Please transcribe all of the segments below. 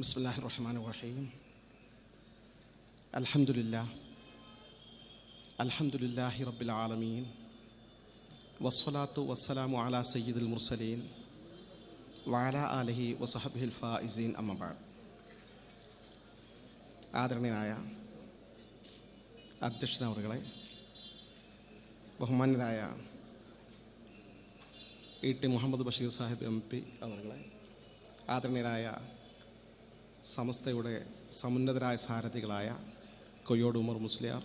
بسم الله الرحمن الرحيم الحمد لله الحمد لله رب العالمين والصلاة والسلام على سيد المرسلين وعلى آله وصحبه الفائزين أما بعد ആദരണീയനായ അധ്യക്ഷനവറുകളെ ബഹുമാന്യരായ E T Muhammad Basheer Sahib M P അവറുകളെ ആദരണീയരായ സമസ്തയുടെ സമുന്നതരായ സാരഥികളായ കൊയ്യോട് ഉമർ മുസ്ലിയാർ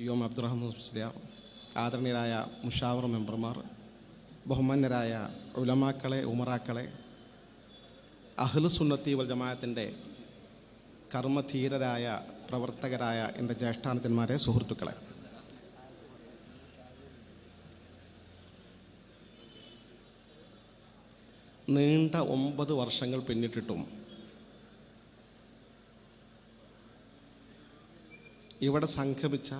യു അബ്ദുറഹ്മാൻ മുസ്ലിയാർ ആദരണീയരായ മുഷാവർ മെമ്പർമാർ ബഹുമാന്യരായ ഉലമാക്കളെ ഉമറാക്കളെ അഹ്ലു സുന്നത്തി വൽ ജമാഅത്തിന്റെ കർമ്മധീരരായ പ്രവർത്തകരായ എന്റെ ജ്യേഷ്ഠാനത്തന്മാരെ സുഹൃത്തുക്കളെ. നീണ്ട ഒമ്പത് വർഷങ്ങൾ പിന്നിട്ടിട്ടും ഇവിടെ സംഗമിച്ച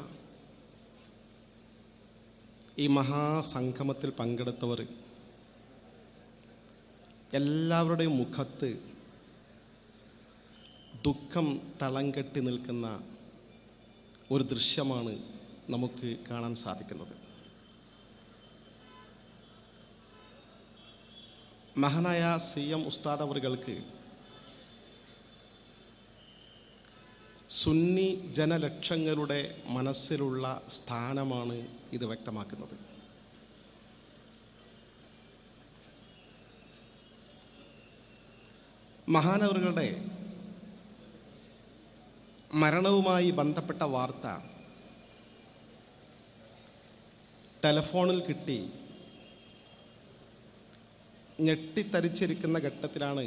ഈ മഹാസംഗമത്തിൽ പങ്കെടുത്തവർ എല്ലാവരുടെയും മുഖത്ത് ദുഃഖം തളം കെട്ടി നിൽക്കുന്ന ഒരു ദൃശ്യമാണ് നമുക്ക് കാണാൻ സാധിക്കുന്നത്. മഹാനായ സി എം ഉസ്താദ് അവറുകൾക്ക് സുന്നി ജനലക്ഷങ്ങളുടെ മനസ്സിലുള്ള സ്ഥാനമാണ് ഇത് വ്യക്തമാക്കുന്നത്. മഹാനവറുകളുടെ മരണവുമായി ബന്ധപ്പെട്ട വാർത്ത ടെലഫോണിൽ കിട്ടി. ഞെട്ടിത്തരിച്ചിരിക്കുന്ന ഘട്ടത്തിലാണ്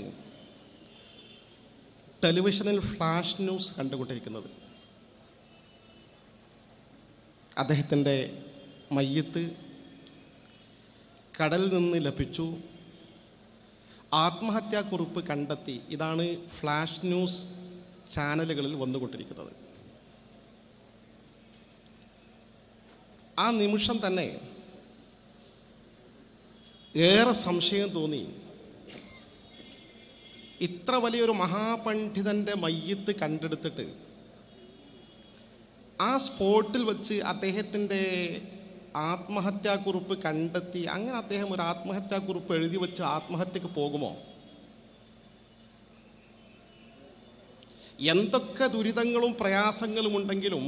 ടെലിവിഷനിൽ ഫ്ലാഷ് ന്യൂസ് കണ്ടുകൊണ്ടിരിക്കുന്നത്. അദ്ദേഹത്തിന്റെ മയ്യത്ത് കടലിൽ നിന്ന് ലഭിച്ചു. ആത്മഹത്യാക്കുറിപ്പ് കണ്ടെത്തി. ഇതാണ് ഫ്ലാഷ് ന്യൂസ് ചാനലുകളിൽ വന്നുകൊണ്ടിരിക്കുന്നത്. ആ നിമിഷം തന്നെ ഏറെ സംശയം തോന്നി. ഇത്ര വലിയൊരു മഹാപണ്ഡിതന്റെ മയ്യത്ത് കണ്ടെടുത്തിട്ട് ആ സ്പോട്ടിൽ വെച്ച് അദ്ദേഹത്തിന്റെ ആത്മഹത്യാക്കുറിപ്പ് കണ്ടെത്തി അങ്ങനെ അദ്ദേഹം ഒരു ആത്മഹത്യാക്കുറിപ്പ് എഴുതി വെച്ച് ആത്മഹത്യക്ക് പോകുമോ? എന്തൊക്കെ ദുരിതങ്ങളും പ്രയാസങ്ങളും ഉണ്ടെങ്കിലും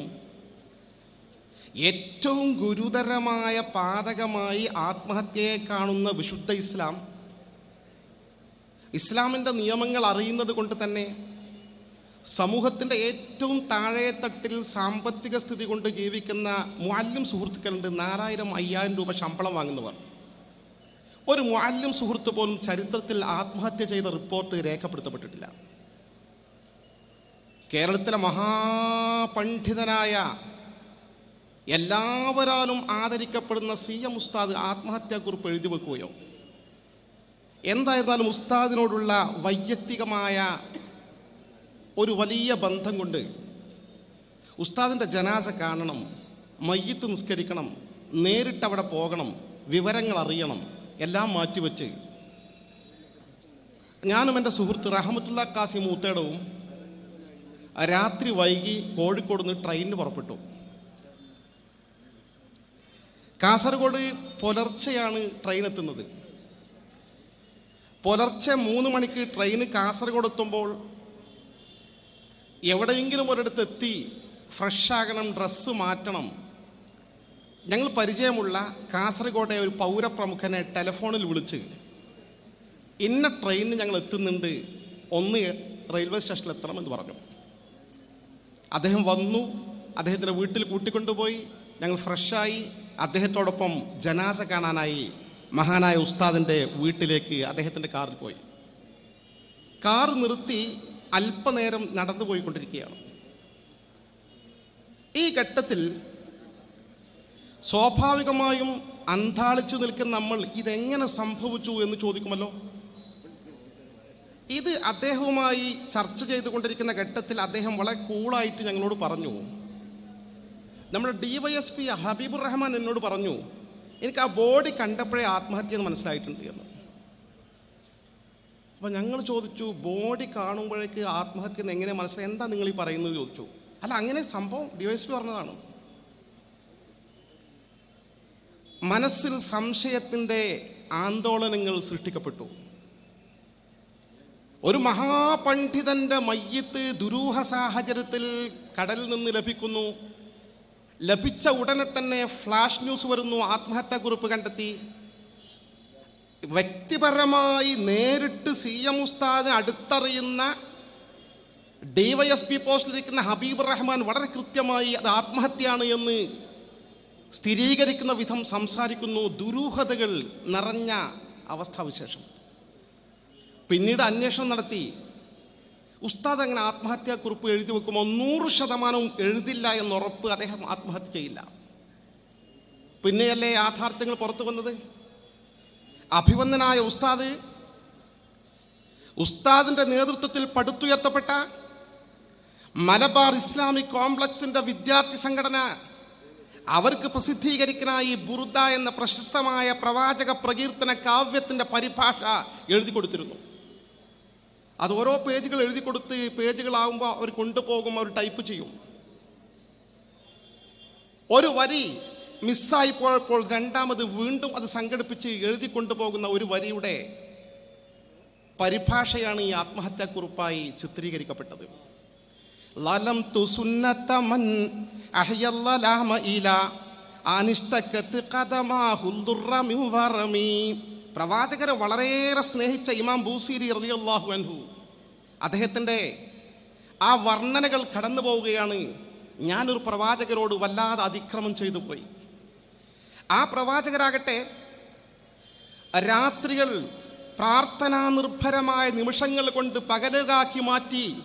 ഏറ്റവും ഗുരുതരമായ പാതകമായി ആത്മഹത്യയെ കാണുന്ന വിശുദ്ധ ഇസ്ലാം ഇസ്ലാമിന്റെ നിയമങ്ങൾ അറിയുന്നത് കൊണ്ട് തന്നെ സമൂഹത്തിന്റെ ഏറ്റവും താഴെത്തട്ടിൽ സാമ്പത്തിക സ്ഥിതി കൊണ്ട് ജീവിക്കുന്ന മുഅല്ലിം സുഹൃത്തുക്കളുണ്ട്. നാലായിരം അയ്യായിരം രൂപ ശമ്പളം വാങ്ങുന്നവർ. ഒരു മുഅല്ലിം സുഹൃത്ത് പോലും ചരിത്രത്തിൽ ആത്മഹത്യ ചെയ്ത റിപ്പോർട്ട് രേഖപ്പെടുത്തപ്പെട്ടിട്ടില്ല. കേരളത്തിലെ മഹാപണ്ഡിതനായ എല്ലാവരാലും ആദരിക്കപ്പെടുന്ന സി എം ഉസ്താദ് ആത്മഹത്യാക്കുറിപ്പ് എഴുതി വെക്കുകയോ? എന്തായിരുന്നാലും ഉസ്താദിനോടുള്ള വൈയക്തികമായ ഒരു വലിയ ബന്ധം കൊണ്ട് ഉസ്താദിന്റെ ജനാസ കാണണം മയ്യത്ത് നിസ്കരിക്കണം നേരിട്ട് അവിടെ പോകണം വിവരങ്ങൾ അറിയണം എല്ലാം മാറ്റിവെച്ച്. ഞാനും എന്റെ സുഹൃത്ത് റഹമത്തുള്ള കാസി മൂത്തേടവും രാത്രി വൈകി കോഴിക്കോട് നിന്ന് ട്രെയിനിന് പുറപ്പെട്ടു. കാസർഗോഡ് പുലർച്ചെയാണ് ട്രെയിൻ എത്തുന്നത്. പുലർച്ചെ മൂന്ന് മണിക്ക് ട്രെയിൻ കാസർഗോഡ് എത്തുമ്പോൾ എവിടെയെങ്കിലും ഒരിടത്ത് എത്തി ഫ്രഷ് ആകണം ഡ്രസ്സ് മാറ്റണം. ഞങ്ങൾ പരിചയമുള്ള കാസർഗോഡെ ഒരു പൗരപ്രമുഖനെ ടെലഫോണിൽ വിളിച്ച് ഇന്ന ട്രെയിനിന് ഞങ്ങൾ എത്തുന്നുണ്ട് ഒന്ന് റെയിൽവേ സ്റ്റേഷനിൽ എത്തണം എന്ന് പറഞ്ഞു. അദ്ദേഹം വന്നു അദ്ദേഹത്തിന്റെ വീട്ടിൽ കൂട്ടിക്കൊണ്ടുപോയി ഞങ്ങൾ ഫ്രഷായി അദ്ദേഹത്തോടൊപ്പം ജനാസ കാണാനായി മഹാനായ ഉസ്താദിന്റെ വീട്ടിലേക്ക് അദ്ദേഹത്തിന്റെ കാറിൽ പോയി. കാർ നിർത്തി അല്പനേരം നടന്നു പോയിക്കൊണ്ടിരിക്കുകയാണ്. ഈ ഘട്ടത്തിൽ സ്വാഭാവികമായും അന്താളിച്ചു നിൽക്കുന്ന നമ്മൾ ഇതെങ്ങനെ സംഭവിച്ചു എന്ന് ചോദിക്കുമല്ലോ? ഇത് അദ്ദേഹവുമായി ചർച്ച ചെയ്തുകൊണ്ടിരിക്കുന്ന ഘട്ടത്തിൽ അദ്ദേഹം വളരെ കൂളായിട്ട് ഞങ്ങളോട് പറഞ്ഞു. നമ്മുടെ D Y S P Habeebur Rahman എന്നോട് പറഞ്ഞു എനിക്ക് ആ ബോഡി കണ്ടപ്പോഴേ ആത്മഹത്യ എന്ന് മനസ്സിലായിട്ടുണ്ട് എന്ന്. അപ്പോൾ ഞങ്ങൾ ചോദിച്ചു ബോഡി കാണുമ്പോഴേക്ക് ആത്മഹത്യ എന്ന് എങ്ങനെ മനസ്സിലായി? എന്താ നിങ്ങൾ ഈ പറയുന്നത്? ചോദിച്ചു. അല്ല അങ്ങനെ സംഭവം ഡിവൈസ് പറഞ്ഞതാണ്. മനസ്സിൽ സംശയത്തിന്റെ ആന്തോളനങ്ങൾ സൃഷ്ടിക്കപ്പെട്ടു. ഒരു മഹാപണ്ഡിതന്റെ മയ്യത്ത് ദുരൂഹ സാഹചര്യത്തിൽ കടലിൽ നിന്ന് ലഭിക്കുന്നു. ലഭിച്ച ഉടനെ തന്നെ ഫ്ലാഷ് ന്യൂസ് വരുന്നു ആത്മഹത്യാക്കുറിപ്പ് കണ്ടെത്തി. വ്യക്തിപരമായി നേരിട്ട് സി എം ഉസ്താദിനെ അടുത്തറിയുന്ന ഡിവൈഎസ്പി പോസ്റ്റിലിരിക്കുന്ന ഹബീബ് റഹ്മാൻ വളരെ കൃത്യമായി അത് ആത്മഹത്യയാണ് എന്ന് സ്ഥിരീകരിക്കുന്ന വിധം സംസാരിക്കുന്നു. ദുരൂഹതകൾ നിറഞ്ഞ അവസ്ഥാവിശേഷം. പിന്നീട് അന്വേഷണം നടത്തി. ഉസ്താദ് അങ്ങനെ ആത്മഹത്യാക്കുറിപ്പ് എഴുതി വെക്കുമ്പോൾ നൂറ് ശതമാനവും എഴുതില്ല എന്നുറപ്പ് അദ്ദേഹം ആത്മഹത്യ ചെയ്യില്ല. പിന്നെയല്ലേ യാഥാർത്ഥ്യങ്ങൾ പുറത്തു വന്നത്? അഭിവന്ദനായ ഉസ്താദ് ഉസ്താദിന്റെ നേതൃത്വത്തിൽ പടുത്തുയർത്തപ്പെട്ട മലബാർ ഇസ്ലാമിക് കോംപ്ലക്സിന്റെ വിദ്യാർത്ഥി സംഘടന അവർക്ക് പ്രസിദ്ധീകരിക്കാനായി ബുർദ എന്ന പ്രശസ്തമായ പ്രവാചക പ്രകീർത്തന കാവ്യത്തിന്റെ പരിഭാഷ എഴുതി കൊടുത്തിരുന്നു. അത് ഓരോ പേജുകൾ എഴുതി കൊടുത്ത് പേജുകളാകുമ്പോൾ അവർ കൊണ്ടുപോകും അവർ ടൈപ്പ് ചെയ്യും. ഒരു വരി മിസ്സായി പോയപ്പോൾ രണ്ടാമത് വീണ്ടും അത് സംഘടിപ്പിച്ച് എഴുതി കൊണ്ടുപോകുന്ന ഒരു വരിയുടെ പരിഭാഷയാണ് ഈ ആത്മഹത്യാക്കുറിപ്പായി ചിത്രീകരിക്കപ്പെട്ടത്. ലലം തു സുന്നത്തമൻ പ്രവാചകരെ വളരെയേറെ സ്നേഹിച്ച ഇമാം ബൂസീരി റളിയല്ലാഹു അൻഹു അദ്ദേഹത്തിന്റെ ആ വർണനകൾ കടന്നു പോവുകയാണ്. ഞാനൊരു പ്രവാചകരോട് വല്ലാതെ അതിക്രമം ചെയ്തു പോയി. ആ പ്രവാചകരാകട്ടെ രാത്രികൾ പ്രാർത്ഥനാ നിർഭരമായ നിമിഷങ്ങൾ കൊണ്ട് പകലുകാക്കി മാറ്റി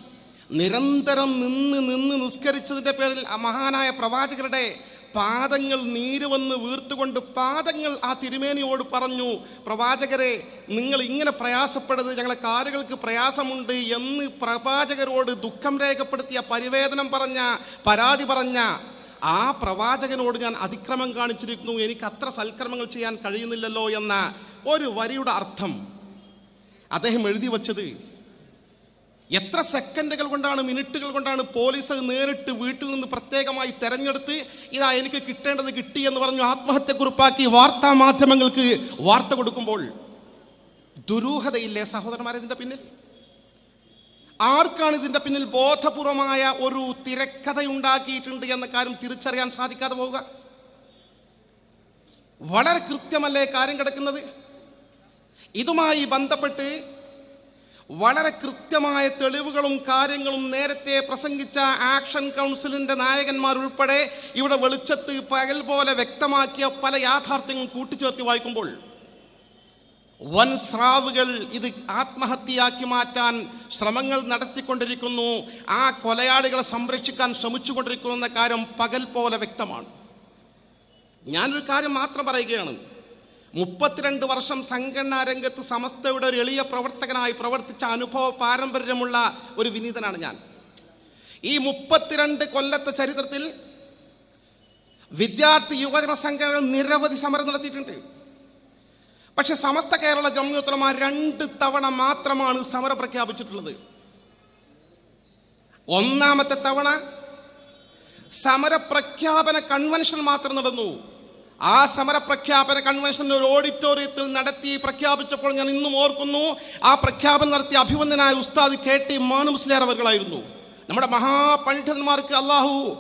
നിരന്തരം നിന്ന് നിന്ന് നിസ്കരിച്ചതിന്റെ പേരിൽ മഹാനായ പ്രവാചകരുടെ പാദങ്ങൾ നീര് വന്ന് വീർത്തുകൊണ്ട് പാദങ്ങൾ ആ തിരുമേനിയോട് പറഞ്ഞു പ്രവാചകരെ നിങ്ങൾ ഇങ്ങനെ പ്രയാസപ്പെടുന്നത് ഞങ്ങളെ കാലുകൾക്ക് പ്രയാസമുണ്ട് എന്ന് പ്രവാചകരോട് ദുഃഖം രേഖപ്പെടുത്തിയ പരിവേദനം പറഞ്ഞ പരാതി പറഞ്ഞ ആ പ്രവാചകനോട് ഞാൻ അതിക്രമം കാണിച്ചിരിക്കുന്നു. എനിക്ക് അത്ര സൽക്രമങ്ങൾ ചെയ്യാൻ കഴിയുന്നില്ലല്ലോ എന്ന ഒരു വരിയുടെ അർത്ഥം അദ്ദേഹം എഴുതി വച്ചത് എത്ര സെക്കൻഡുകൾ കൊണ്ടാണ് മിനിറ്റുകൾ കൊണ്ടാണ് പോലീസ് നേരിട്ട് വീട്ടിൽ നിന്ന് പ്രത്യേകമായി തെരഞ്ഞെടുത്ത് ഇതാ എനിക്ക് കിട്ടേണ്ടത് കിട്ടി എന്ന് പറഞ്ഞു ആത്മഹത്യക്കുറിപ്പാക്കി വാർത്താ മാധ്യമങ്ങൾക്ക് വാർത്ത കൊടുക്കുമ്പോൾ ദുരൂഹതയില്ലേ സഹോദരന്മാരെ ഇതിന്റെ പിന്നിൽ? ആർക്കാണ് ഇതിന്റെ പിന്നിൽ ബോധപൂർവമായ ഒരു തിരക്കഥയുണ്ടാക്കിയിട്ടുണ്ട് എന്ന കാര്യം തിരിച്ചറിയാൻ സാധിക്കാതെ പോവുക? വളരെ കൃത്യമല്ലേ കാര്യം കിടക്കുന്നത്? ഇതുമായി ബന്ധപ്പെട്ട് വളരെ കൃത്യമായ തെളിവുകളും കാര്യങ്ങളും നേരത്തെ പ്രസംഗിച്ച ആക്ഷൻ കൗൺസിലിന്റെ നായകന്മാർ ഉൾപ്പെടെ ഇവിടെ വെളിച്ചത്ത് പകൽ പോലെ വ്യക്തമാക്കിയ പല യാഥാർത്ഥ്യങ്ങളും കൂട്ടിച്ചേർത്തി വായിക്കുമ്പോൾ വൻ സ്രാവുകൾ ഇത് ആത്മഹത്യയാക്കി മാറ്റാൻ ശ്രമങ്ങൾ നടത്തിക്കൊണ്ടിരിക്കുന്നു. ആ കൊലയാളികളെ സംരക്ഷിക്കാൻ ശ്രമിച്ചുകൊണ്ടിരിക്കുന്നു എന്ന കാര്യം പകൽ പോലെ വ്യക്തമാണ്. ഞാനൊരു കാര്യം മാത്രം പറയുകയാണ്. മുപ്പത്തിരണ്ട് വർഷം സംഘടനാ രംഗത്ത് സമസ്തയുടെ ഒരു എളിയ പ്രവർത്തകനായി പ്രവർത്തിച്ച അനുഭവ പാരമ്പര്യമുള്ള ഒരു വിനീതനാണ് ഞാൻ. ഈ മുപ്പത്തിരണ്ട് കൊല്ലത്തെ ചരിത്രത്തിൽ വിദ്യാർത്ഥി യുവജന സംഘടന നിരവധി സമരം നടത്തിയിട്ടുണ്ട്. പക്ഷെ സമസ്ത കേരള ജമ്മിയത്തുലമ രണ്ട് തവണ മാത്രമാണ് സമരം പ്രഖ്യാപിച്ചിട്ടുള്ളത്. ഒന്നാമത്തെ തവണ സമരപ്രഖ്യാപന കൺവെൻഷൻ മാത്രം നടന്നു. ആ സമരപ്രഖ്യാപന കൺവെൻഷൻ ഒരു ഓഡിറ്റോറിയത്തിൽ നടത്തി പ്രഖ്യാപിച്ചപ്പോൾ ഞാൻ ഇന്നും ഓർക്കുന്നു. ആ പ്രഖ്യാപനം നടത്തിയ അഭിവന്ദനായ ഉസ്താദ് കെ ടി മാനുസ്ലേർ അവരുകളായിരുന്നു. നമ്മുടെ മഹാപണ്ഡിതന്മാർക്ക് അള്ളാഹു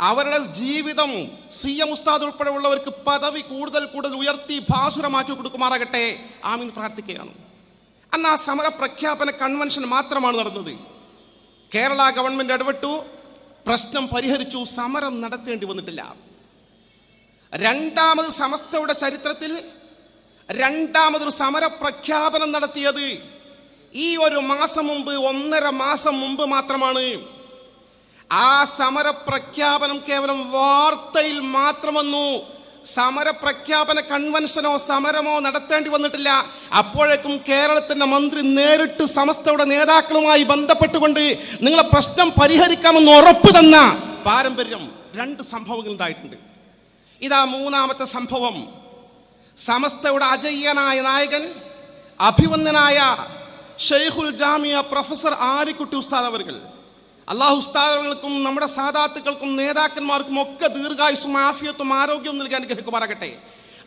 അവരുടെ ജീവിതം സി എം ഉസ്താദ് ഉൾപ്പെടെ ഉള്ളവർക്ക് പദവി കൂടുതൽ കൂടുതൽ ഉയർത്തി ഭാസുരമാക്കി കൊടുക്കുമാറാകട്ടെ. ആമീൻ. പ്രാർത്ഥിക്കുകയാണ്. അന്ന് ആ സമര പ്രഖ്യാപന കൺവെൻഷൻ മാത്രമാണ് നടന്നത്. കേരള ഗവൺമെന്റ് ഇടപെട്ടു. പ്രശ്നം പരിഹരിച്ചു. സമരം നടത്തേണ്ടി വന്നിട്ടില്ല. രണ്ടാമത് സമസ്തയുടെ ചരിത്രത്തിൽ രണ്ടാമതൊരു സമര പ്രഖ്യാപനം നടത്തിയത് ഈ ഒരു മാസം മുമ്പ് ഒന്നര മാസം മുമ്പ് മാത്രമാണ്. ആ സമര പ്രഖ്യാപനം കേവലം വാർത്തയിൽ മാത്രം വന്നു സമര പ്രഖ്യാപന കൺവെൻഷനോ സമരമോ നടത്തേണ്ടി വന്നിട്ടില്ല. അപ്പോഴേക്കും കേരളത്തിന്റെ മന്ത്രി നേരിട്ട് സമസ്തയുടെ നേതാക്കളുമായി ബന്ധപ്പെട്ടുകൊണ്ട് നിങ്ങളെ പ്രശ്നം പരിഹരിക്കാമെന്ന് ഉറപ്പ് തന്ന പാരമ്പര്യം രണ്ട് സംഭവങ്ങൾ ഉണ്ടായിട്ടുണ്ട്. ഇതാ മൂന്നാമത്തെ സംഭവം. സമസ്തയുടെ അജയ്യനായ നായകൻ അഭിവന്ദനായ ഷെയ്ഖുൽ ജാമിയ പ്രൊഫസർ ആലിക്കുട്ടി ഉസ്താദ് അവർകൾ അള്ളാഹു ഉസ്താദുകൾക്കും നമ്മുടെ സാധാത്തുക്കൾക്കും നേതാക്കന്മാർക്കും ഒക്കെ ദീർഘായുസും ആഫിയത്തും ആരോഗ്യവും നൽകാൻ ഗ്രഹിക്കുമാറാകട്ടെ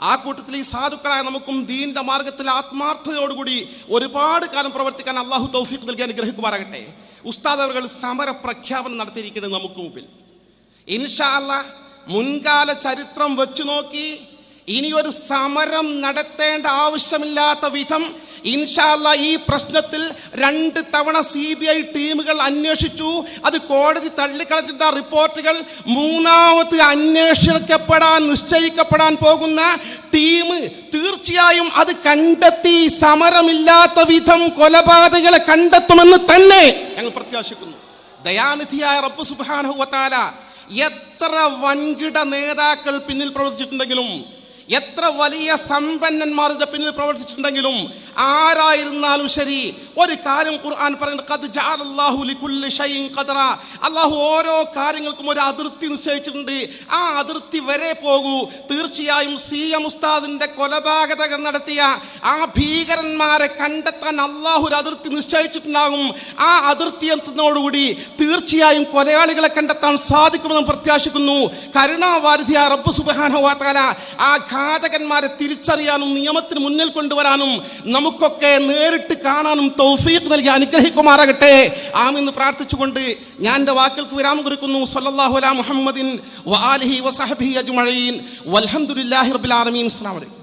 ആ കൂട്ടത്തിൽ ഈ സാധുക്കളായ നമുക്കും ദീന്റെ മാർഗത്തിൽ ആത്മാർത്ഥതയോടുകൂടി ഒരുപാട് കാലം പ്രവർത്തിക്കാൻ അള്ളാഹു തൗഫീഖ് നൽകി അനുഗ്രഹിക്കുമാറാകട്ടെ. ഉസ്താദ് അവർ സമര പ്രഖ്യാപനം നടത്തിയിരിക്കുന്നത് നമുക്ക് മുമ്പിൽ. ഇൻഷാ അല്ലാ മുൻകാല ചരിത്രം വെച്ചു നോക്കി. ഇനിയൊരു സമരം നടത്തേണ്ട ആവശ്യമില്ലാത്ത വിധം ഇൻഷാല്ല ഈ പ്രശ്നത്തിൽ രണ്ട് തവണ സി ബി ഐ ടീമുകൾ അന്വേഷിച്ചു. അത് കോടതി തള്ളിക്കളഞ്ഞിട്ട റിപ്പോർട്ടുകൾ. മൂന്നാമത് അന്വേഷിക്കപ്പെടാൻ നിശ്ചയിക്കപ്പെടാൻ പോകുന്ന ടീം തീർച്ചയായും അത് കണ്ടെത്തി. സമരമില്ലാത്ത വിധം കൊലപാതകളെ കണ്ടെത്തുമെന്ന് തന്നെ ഞങ്ങൾ പ്രത്യാശിക്കുന്നു. ദയാനിധിയായ റബ്ബ് സുബ്ഹാനഹു വതആല എത്ര വൻകിട നേതാക്കൾ പിന്നിൽ പ്രവർത്തിച്ചിട്ടുണ്ടെങ്കിലും എത്ര വലിയ സമ്പന്നന്മാരുടെ പിന്നിൽ പ്രവർത്തിച്ചിട്ടുണ്ടെങ്കിലും ആരായിരുന്നാലും ശരി ഒരു കാര്യം ഖുർആൻ പറയുന്നത് അള്ളാഹു ഓരോ കാര്യങ്ങൾക്കും ഒരു അതിർത്തി നിശ്ചയിച്ചിട്ടുണ്ട്. ആ അതിർത്തി വരെ പോകൂ. തീർച്ചയായും സി എം ഉസ്താദിന്റെ കൊലപാതകം നടത്തിയ ആ ഭീകരന്മാരെ കണ്ടെത്താൻ അള്ളാഹു ഒരു അതിർത്തി നിശ്ചയിച്ചിട്ടുണ്ടാകും. ആ അതിർത്തി എത്തുന്നതോടുകൂടി തീർച്ചയായും കൊലയാളികളെ കണ്ടെത്താൻ സാധിക്കുമെന്ന് പ്രത്യാശിക്കുന്നു. കരുണാവാരിധിയ റബ്ബ് സുബാനുവാത്താല ആ ഘാതകന്മാരെ തിരിച്ചറിയാനും നിയമത്തിന് മുന്നിൽ കൊണ്ടുവരാനും നമുക്കൊക്കെ നേരിട്ട് കാണാനും തൗഫീഖ് നൽകി അനുഗ്രഹിക്കുമാറാകട്ടെ. ആമെന്ന് പ്രാർത്ഥിച്ചുകൊണ്ട് ഞാൻ എന്റെ വാക്കുകൾക്ക് വിരാമം കുറിക്കുന്നു സല്ലല്ലാഹു അലാ മുഹമ്മദിൻ വആലിഹി വസഹബിഹി അജ്മഈൻ. വൽഹംദുലില്ലാഹി റബ്ബിൽ ആലമീൻ. അസ്സലാമു അലൈക്കും.